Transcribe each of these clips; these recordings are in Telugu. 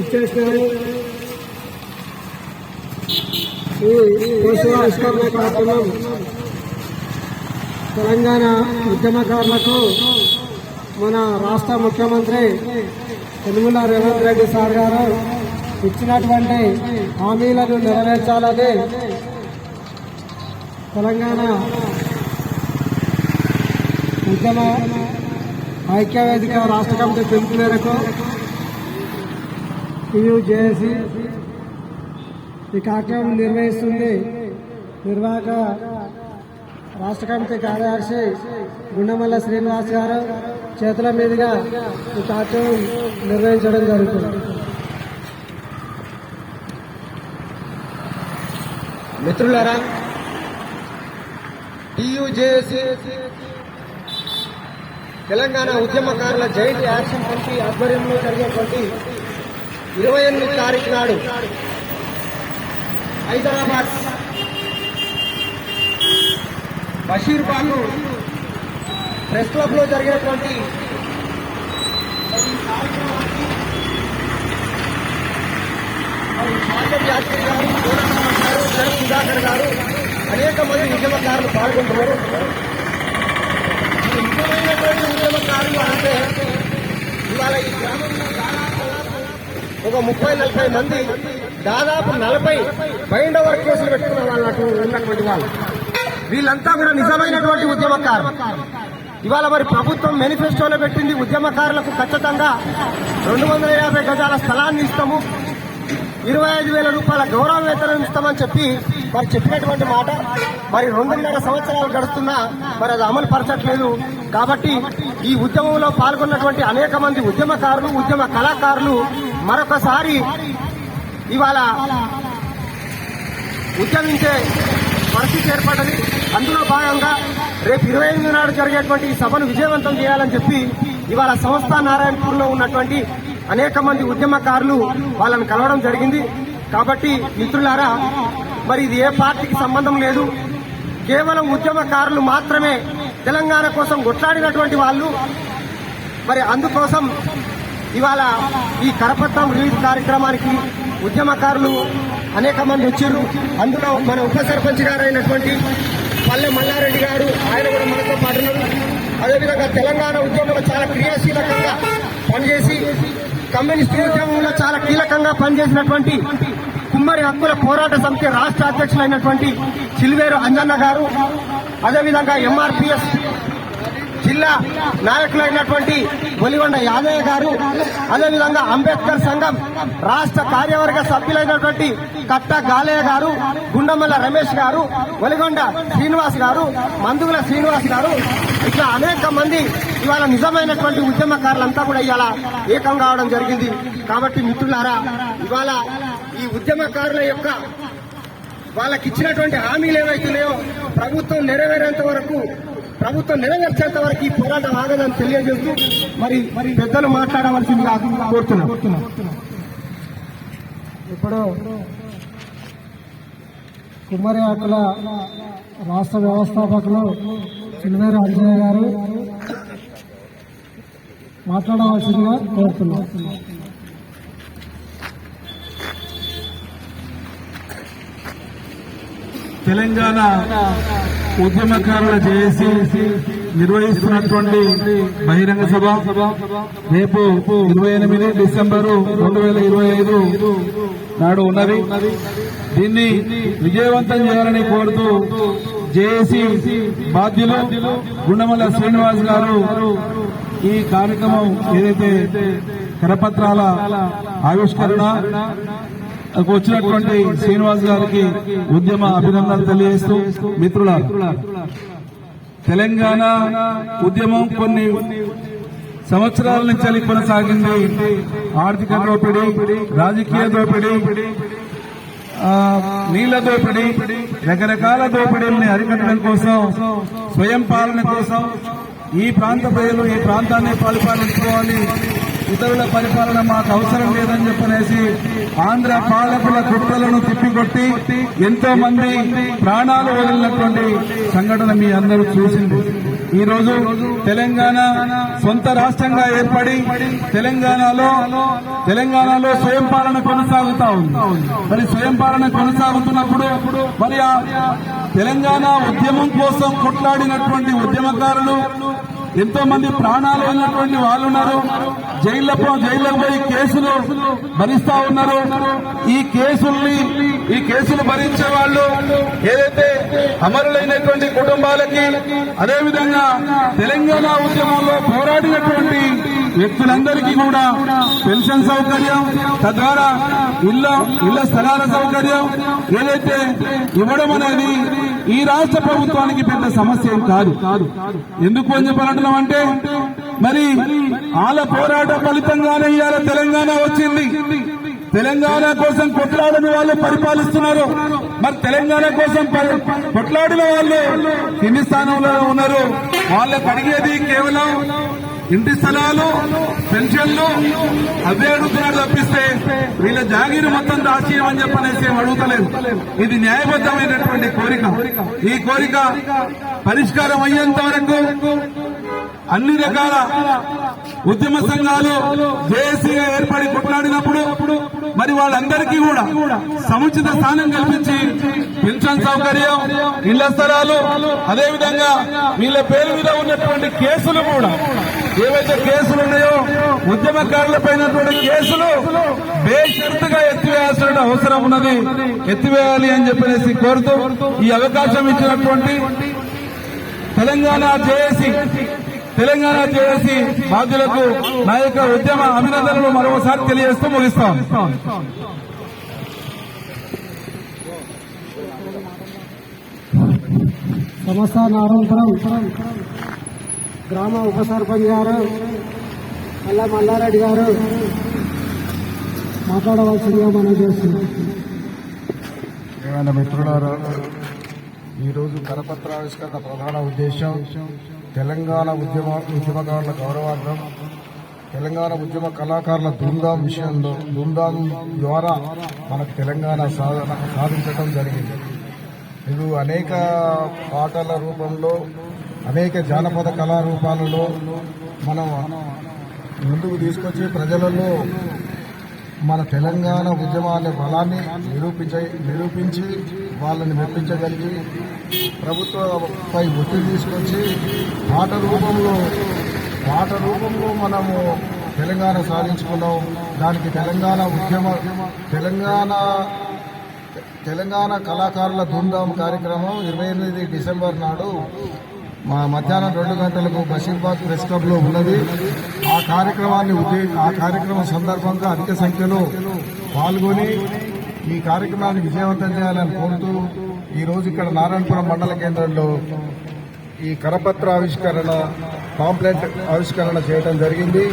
ఇచ్చేసినారు ఈ పోషణ ఆవిష్కరణ కార్యక్రమం తెలంగాణ ఉద్యమకారులకు మన రాష్ట్ర ముఖ్యమంత్రి తెలుగుల రేవంత్ రెడ్డి సార్ గారు ఇచ్చినటువంటి హామీలను నెరవేర్చాలని తెలంగాణ ఉద్యమ ఐక్యవేదిక రాష్ట్ర కమిటీ పిలుపు మేరకు పియుజేసి ఈ కార్యక్రమం నిర్వహిస్తుంది. నిర్వాహక రాష్ట్ర కమిటీ కార్యదర్శి గుండమల్ల శ్రీనివాస్ గారు చేతుల మీదుగా ఈ కార్యక్రమం నిర్వహించడం జరుగుతుంది. మిత్రులారా టీయూజేఏసీ తెలంగాణ ఉద్యమకారుల జైంట్ యాక్షన్ కమిటీ ఆధ్వర్యంలో జరిగేటువంటి ఇరవై ఎనిమిది తారీఖు నాడు హైదరాబాద్ బషీర్బాగ్ ప్రెస్ క్లబ్లో జరిగినటువంటి సుధాకర్ గారు అనేక మంది ఉద్యమకారులు పాల్గొంటున్నారు ముఖ్యమైనటువంటి ఉద్యమకారులు అంటే ఇవాళ ఈ గ్రామంలో దాదాపు ఒక ముప్పై నలభై మంది దాదాపు నలభై బైండ్ ఓవర్ కేసులు పెట్టుకున్న వాళ్ళు ఉన్నటువంటి వాళ్ళు. వీళ్ళంతా కూడా నిజమైనటువంటి ఉద్యమకారులు ఇవాళ మరి ప్రభుత్వం మేనిఫెస్టోలో పెట్టింది ఉద్యమకారులకు ఖచ్చితంగా రెండు వందల యాభై గజాల స్థలాన్ని ఇస్తాము. ఇరవై ఐదు వేల రూపాయల గౌరవ వేతనం ఇస్తామని చెప్పి మరి చెప్పినటువంటి మాట. మరి రెండున్నర సంవత్సరాలు గడుస్తున్నా మరి అది అమలు పరచట్లేదు. కాబట్టి ఈ ఉద్యమంలో పాల్గొన్నటువంటి అనేక మంది ఉద్యమకారులు ఉద్యమ కళాకారులు మరొకసారి ఇవాళ ఉద్యమించే పరిస్థితి ఏర్పడ్డది. అందులో భాగంగా రేపు ఇరవై ఎనిమిది నాడు జరిగేటువంటి ఈ సభను విజయవంతం చేయాలని చెప్పి ఇవాళ సంస్థ నారాయణపూర్లో ఉన్నటువంటి అనేక మంది ఉద్యమకారులు వాళ్ళని కలవడం జరిగింది. కాబట్టి మిత్రులారా మరి ఇది ఏ పార్టీకి సంబంధం లేదు. కేవలం ఉద్యమకారులు మాత్రమే తెలంగాణ కోసం కొట్లాడినటువంటి వాళ్ళు. మరి అందుకోసం ఇవాళ ఈ కరపత్రం రిలీజ్ కార్యక్రమానికి ఉద్యమకారులు అనేక మంది వచ్చారు అందులో మన ఉప సర్పంచ్ గారు అయినటువంటి పల్లె మల్లారెడ్డి గారు ఆయన కూడా మనతో పాటున్నారు అదేవిధంగా తెలంగాణ ఉద్యమంలో చాలా క్రియాశీలకంగా పనిచేసి కమ్యూనిస్ట్ ఉద్యమంలో చాలా కీలకంగా పనిచేసినటువంటి కుమ్మరి హక్కుల పోరాట సమితి రాష్ట్ర అధ్యక్షులైనటువంటి సిల్వేరు అంజన్న గారు అదేవిధంగా ఎంఆర్పిఎస్ జిల్లా నాయకులైనటువంటి బొలిగొండ యాదయ్య గారు అదేవిధంగా అంబేద్కర్ సంఘం రాష్ట్ర కార్యవర్గ సభ్యులైనటువంటి కట్ట గాలయ్య గారు గుండమల్ల రమేష్ గారు ఒలిగొండ శ్రీనివాస్ గారు మందుగుల శ్రీనివాస్ గారు ఇట్లా అనేక మంది ఇవాళ నిజమైనటువంటి ఉద్యమకారులంతా కూడా ఇవాళ ఏకం కావడం జరిగింది. కాబట్టి మిత్రులారా ఇవాళ ఈ ఉద్యమకారుల యొక్క వాళ్ళకి ఇచ్చినటువంటి హామీలు ఏవైతున్నాయో ప్రభుత్వం నెరవేరేంత వరకు ప్రభుత్వం నెరవేర్చేంత వరకు ఈ పోరాటం ఆగదని తెలియజేస్తూ మరి మరి పెద్దలు మాట్లాడవలసిందిగా కోరుతున్నాం. ఇప్పుడు కుమ్మరి హక్కుల రాష్ట్ర వ్యవస్థాపకులు చిన్నవేరు అంజయ్య గారు మాట్లాడవలసిందిగా కోరుతున్నాం. తెలంగాణ ఉద్యమకారుల జేఏసీ నిర్వహిస్తున్నటువంటి బహిరంగ సభ. రేపు ఇరవై ఎనిమిది డిసెంబరు రెండు వేల ఇరవై ఐదు నాడు ఉన్నది. దీన్ని విజయవంతం చేయాలని కోరుతూ జేఏసీ బాధ్యులు గుండమల్ల శ్రీనివాస్ గారు ఈ కార్యక్రమం ఏదైతే కరపత్రాల ఆవిష్కరణ వచ్చినటువంటి శ్రీనివాస్ గారికి ఉద్యమ అభినందనలు తెలియజేస్తూ మిత్రుల తెలంగాణ ఉద్యమం కొన్ని సంవత్సరాల నుంచి కొనసాగింది. ఆర్థిక దోపిడీ రాజకీయ దోపిడీ నీళ్ళ దోపిడీ రకరకాల దోపిడీల్ని అరికట్టడం కోసం స్వయం పాలన కోసం ఈ ప్రాంత ప్రజలు ఈ ప్రాంతాన్ని పరిపాలించుకోవాలి ఇతరుల పరిపాలన మాకు అవసరం లేదని చెప్పనేసి ఆంధ్ర పాలకుల కుట్రలను తిప్పికొట్టి ఎంతో మంది ప్రాణాలు వదిలినటువంటి సంఘటన మీ అందరూ చూసింది. ఈ రోజు తెలంగాణ సొంత రాష్ట్రంగా ఏర్పడి తెలంగాణలో తెలంగాణలో స్వయం పాలన కొనసాగుతా ఉంది. మరి స్వయం పాలన కొనసాగుతున్నప్పుడు మరి తెలంగాణ ఉద్యమం కోసం కొట్లాడినటువంటి ఉద్యమకారులు ఎంతో మంది ప్రాణాలు ఉన్నటువంటి వాళ్ళు ఉన్నారు. జైళ్ళలో జైల్లో పోయి కేసులు భరిస్తా ఉన్నారు. ఈ కేసుల్ని ఈ కేసులు భరించే వాళ్ళు ఏదైతే అమరులైనటువంటి కుటుంబాలకి అదేవిధంగా తెలంగాణ ఉద్యమంలో పోరాడినటువంటి వ్యక్తులందరికీ కూడా పెన్షన్ సౌకర్యం తద్వారా ఇళ్ళ ఇళ్ళ స్థలాల సౌకర్యం ఏదైతే ఇవ్వడం అనేది ఈ రాష్ట్ర ప్రభుత్వానికి పెద్ద సమస్య ఏం కాదు. ఎందుకు అని చెప్పాలంటున్నాం అంటే మరి వాళ్ళ పోరాట ఫలితంగానే ఇవాళ తెలంగాణ వచ్చింది. తెలంగాణ కోసం కొట్లాడని వాళ్ళు పరిపాలిస్తున్నారు. మరి తెలంగాణ కోసం కొట్లాడిన వాళ్ళు ఎన్ని స్థానంలో ఉన్నారు. వాళ్ళకు అడిగేది కేవలం ఇంటి స్థలాలు పెన్షన్లు అవే అడుగుతున్నాడు తప్పిస్తే వీళ్ళ జాగీరు మొత్తం దాచేయమని చెప్పనేసి అడుగుతలేదు. ఇది న్యాయబద్ధమైనటువంటి కోరిక. ఈ కోరిక పరిష్కారం అయ్యేంత వరకు అన్ని రకాల ఉద్యమ సంఘాలు జేఏసీగా ఏర్పడి కొట్లాడినప్పుడు మరి వాళ్ళందరికీ కూడా సముచిత స్థానం కల్పించి పెన్షన్ సౌకర్యం ఇళ్ళ స్థలాలు అదేవిధంగా వీళ్ళ పేరు మీద ఉన్నటువంటి కేసులు కూడా ఏవైతే కేసులు ఉన్నాయో ఉద్యమకారుల పైన కేసులు బేషరతుగా ఎత్తివేయాల్సిన అవసరం ఉన్నది. ఎత్తివేయాలి అని చెప్పేసి కోరుతూ ఈ అవకాశం ఇచ్చినటువంటి తెలంగాణ జేఏసీ తెలంగాణ జేఏసీ బాధ్యులకు నా యొక్క ఉద్యమ అభినందనలు మరోసారి తెలియజేస్తూ ముగిస్తాం. సమస్త నారాయణపురం. గ్రామ ఉప సర్పంచ్ గారు మల్లా మల్లారెడ్డి గారు మాట్లాడవలసిందిగా మనం చేస్తున్నాం. మిత్రులారా ఈరోజు కరపత్రావిష్కరణ ప్రధాన ఉద్దేశం తెలంగాణ ఉద్యమ ఉద్యమకారుల గౌరవార్థం తెలంగాణ ఉద్యమ కళాకారుల ధూమ్ధాం విషయంలో ధూమ్ధాం ద్వారా మనకు తెలంగాణ సాధన సాధించడం జరిగింది. ఇది అనేక పాటల రూపంలో అనేక జానపద కళారూపాలలో మనం ముందుకు తీసుకొచ్చి ప్రజలలో మన తెలంగాణ ఉద్యమాల బలాన్ని నిరూపించ నిరూపించి వాళ్ళని మెప్పించగలిగి ప్రభుత్వపై ఒత్తిడి తీసుకొచ్చి పాట రూపంలో పాట రూపంలో మనము తెలంగాణ సాధించుకున్నాం. దానికి తెలంగాణ ఉద్యమ తెలంగాణ తెలంగాణ కళాకారుల ధూమ్ధాం కార్యక్రమం ఇరవై ఎనిమిది డిసెంబర్ నాడు మా మధ్యాహ్నం రెండు గంటలకు బషీర్బాద్ ప్రెస్ క్లబ్లో ఉన్నది. ఆ కార్యక్రమాన్ని ఉద్దే ఆ కార్యక్రమం సందర్భంగా అధిక సంఖ్యలో పాల్గొని ఈ కార్యక్రమాన్ని విజయవంతం చేయాలని కోరుతూ ఈరోజు ఇక్కడ నారాయణపురం మండల కేంద్రంలో ఈ కరపత్ర ఆవిష్కరణ కాంప్లైంట్ ఆవిష్కరణ చేయడం జరిగింది.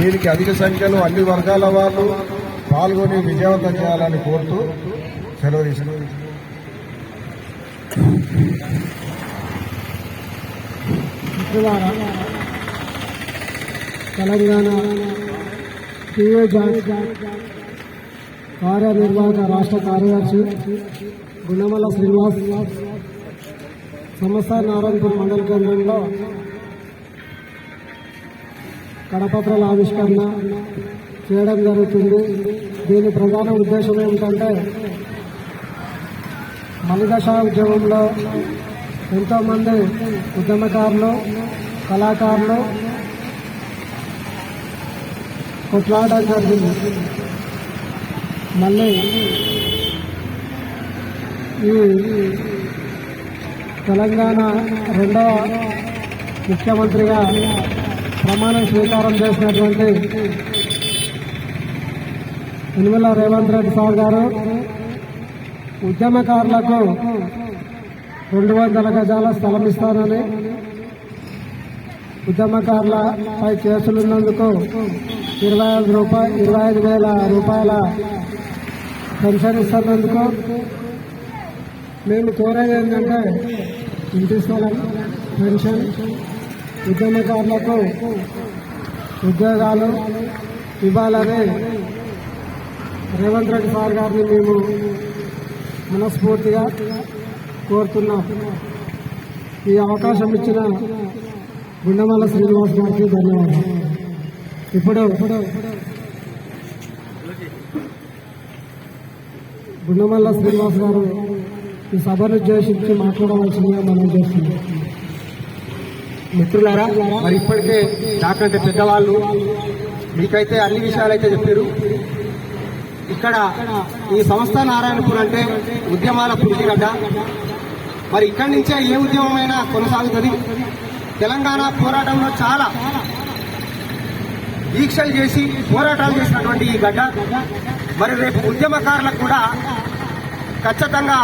దీనికి అధిక సంఖ్యలో అన్ని వర్గాల వాళ్ళు పాల్గొని విజయవంతం చేయాలని కోరుతూ సెలవు తీసుకున్నాను ద్వారా తెలంగాణ కార్యనిర్వాహక రాష్ట్ర కార్యదర్శి గుణమల శ్రీనివాస్ సమస్త నారాయణపూర్ మండల కేంద్రంలో కడపత్రాల ఆవిష్కరణ చేయడం జరుగుతుంది. దీని ప్రధాన ఉద్దేశం ఏమిటంటే మలిదశ ఉద్యమంలో ఎంతోమంది ఉద్యమకారులు కళాకారులు కొట్లాడడం జరిగింది. మళ్ళీ ఈ తెలంగాణ రెండవ ముఖ్యమంత్రిగా ప్రమాణ స్వీకారం చేసినటువంటి యనమల రేవంత్ రెడ్డి సార్ గారు ఉద్యమకారులకు రెండు వందల గజాల స్థలం ఇస్తానని ఉద్యమకారులపై కేసులున్నందుకు ఇరవై ఐదు రూపాయ ఇరవై ఐదు వేల రూపాయల పెన్షన్ ఇస్తున్నందుకు మేము కోరేది ఏంటంటే ఇంటి స్థలం పెన్షన్ ఉద్యమకారులకు ఉద్యోగాలు ఇవ్వాలని రేవంత్ రెడ్డి సార్ గారిని మేము మనస్ఫూర్తిగా కోరుతున్నా ఈ అవకాశం ఇచ్చిన గుండమల్ల శ్రీనివాస్ గారికి ధన్యవాదాలు. ఇప్పుడు గుండమల్ల శ్రీనివాస్ గారు ఈ సభను ఉద్దేశించి మాట్లాడవలసిందిగా మనం చేస్తున్నాం. మిత్రులారా మరి ఇప్పటికే నాకంటే పెద్దవాళ్ళు మీకైతే అన్ని విషయాలు అయితే చెప్పారు. ఇక్కడ ఈ సంస్థ నారాయణపూర్ అంటే ఉద్యమాల పురిటిగడ్డ మరి ఇక్కడి నుంచే ఏ ఉద్యమమైనా కొనసాగుతుంది. తెలంగాణ పోరాటంలో చాలా దీక్షలు చేసి పోరాటాలు చేసినటువంటి ఈ గడ్డ. మరి రేపు ఉద్యమకారులకు కూడా ఖచ్చితంగా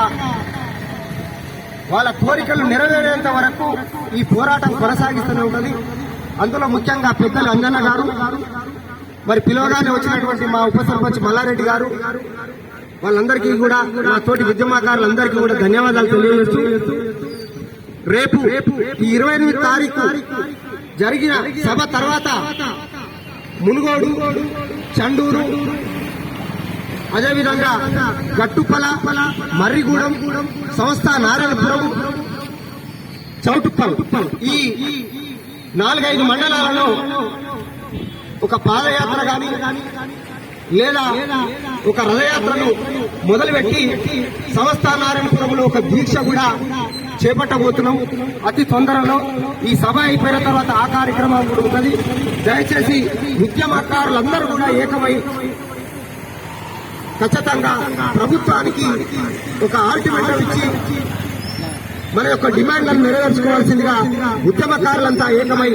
వాళ్ళ కోరికలు నెరవేరేంత వరకు ఈ పోరాటం కొనసాగిస్తూనే ఉంటుంది. అందులో ముఖ్యంగా పెద్దలు అంజన్న గారు మరి పిలవగానే వచ్చినటువంటి మా ఉప సర్పంచ్ మల్లారెడ్డి గారు వాళ్ళందరికీ కూడా మా తోటి ఉద్యమకారులందరికీ కూడా ధన్యవాదాలు తెలియజేస్తూ రేపు ఈ ఇరవై ఎనిమిది తారీఖు జరిగిన సభ తర్వాత మునుగోడు చండూరు అదేవిధంగా గట్టుపల మర్రిగూడెం సంస్థ నారాయణపురం చౌటుప్పల్ ఈ నాలుగైదు మండలాలలో ఒక పాదయాత్ర కానీ లేదా ఒక రథయాత్రను మొదలుపెట్టి సంస్థ నారాయణపురంలో ఒక దీక్ష కూడా చేపట్టబోతున్నాం. అతి తొందరలో ఈ సభ అయిపోయిన తర్వాత ఆ కార్యక్రమం కూడా ఉంటుంది దయచేసి ఉద్యమకారులందరూ కూడా ఏకమై ఖచ్చితంగా ప్రభుత్వానికి ఒక ఆల్టిమేటం ఇచ్చి మన యొక్క డిమాండ్లను నెరవేర్చుకోవాల్సిందిగా ఉద్యమకారులంతా ఏకమై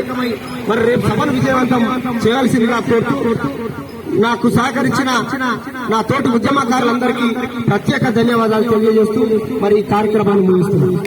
మరి రేపు సభను విజయవంతం చేయాల్సిందిగా కోరుతూ నాకు సహకరించిన నా తోటి ఉద్యమకారులందరికీ ప్రత్యేక ధన్యవాదాలు తెలియజేస్తూ మరి ఈ కార్యక్రమాన్ని ముగిస్తున్నాను.